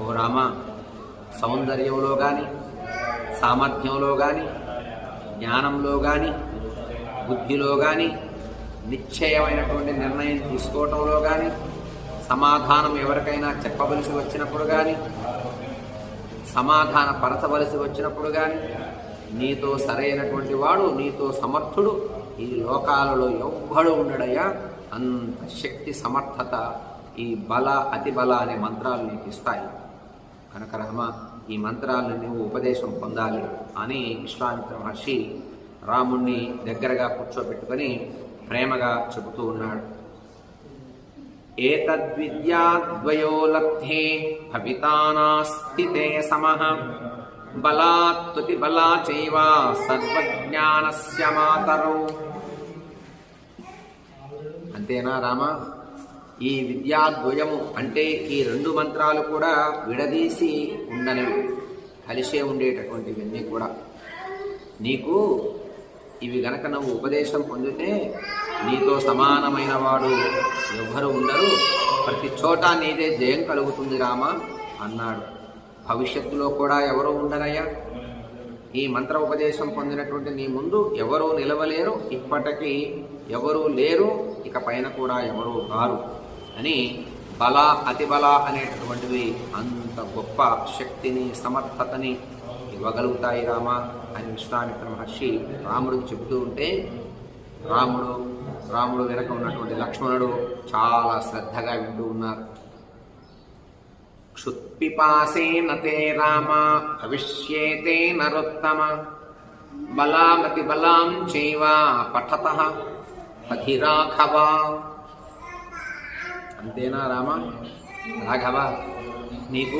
ఓ రామ సౌందర్యంలో కానీ సామర్థ్యంలో కానీ జ్ఞానంలో కానీ బుద్ధిలో కానీ నిశ్చయమైనటువంటి నిర్ణయం తీసుకోవటంలో కానీ సమాధానం ఎవరికైనా చెప్పవలసి వచ్చినప్పుడు కానీ సమాధాన పరచవలసి వచ్చినప్పుడు కానీ నీతో సరైనటువంటి వాడు నీతో సమర్థుడు ఈ లోకాలలో ఎవ్వడు ఉండడయ్యా అంత శక్తి సమర్థత ఈ బల అతి బల అనే మంత్రాలు నీకు ఇస్తాయి. కనుక రామ ఈ మంత్రాలను నువ్వు ఉపదేశం పొందాలి అని విశ్వామిత్ర మహర్షి రాముణ్ణి దగ్గరగా కూర్చోబెట్టుకొని ప్రేమగా చెబుతూ ఉన్నాడు. ఏతద్విద్యాద్వయోలబ్ధే భవితానాస్తి తే సమః. బలాత్తుతి బలా చైవ సర్వజ్ఞానస్య మాతరు. అంతేనా రామ? ఈ విద్యాద్వయము అంటే ఈ రెండు మంత్రాలు కూడా విడదీసి ఉండనివి. కలిసే ఉండేటటువంటివన్నీ కూడా. నీకు ఇవి గనక నువ్వు ఉపదేశం పొందితే నీతో సమానమైన వాడు ఎవ్వరు ఉండరు. ప్రతి చోట నీదే జయం కలుగుతుంది రామా అన్నాడు. భవిష్యత్తులో కూడా ఎవరు ఉండరయ్యా? ఈ మంత్ర ఉపదేశం పొందినటువంటి నీ ముందు ఎవరూ నిలవలేరు. ఇప్పటికీ ఎవరూ లేరు. ఇక పైన కూడా ఎవరూ కారు. అని బల అతిబల అనేటటువంటివి అంత గొప్ప శక్తిని సమర్థతని ఇవ్వగలుగుతాయి రామ అని విశ్వామిత్ర మహర్షి రాముడికి చెబుతూ ఉంటే రాముడు రాముడు వెనక ఉన్నటువంటి లక్ష్మణుడు చాలా శ్రద్ధగా వింటూ ఉన్నారు. క్షుత్పిపాసేన తే రామ భవిష్యేతే నరోత్తమ బలామతి బలాం చైవ పఠత పథిరాఘవా అంతేనా రామ? రాఘవ నీకు?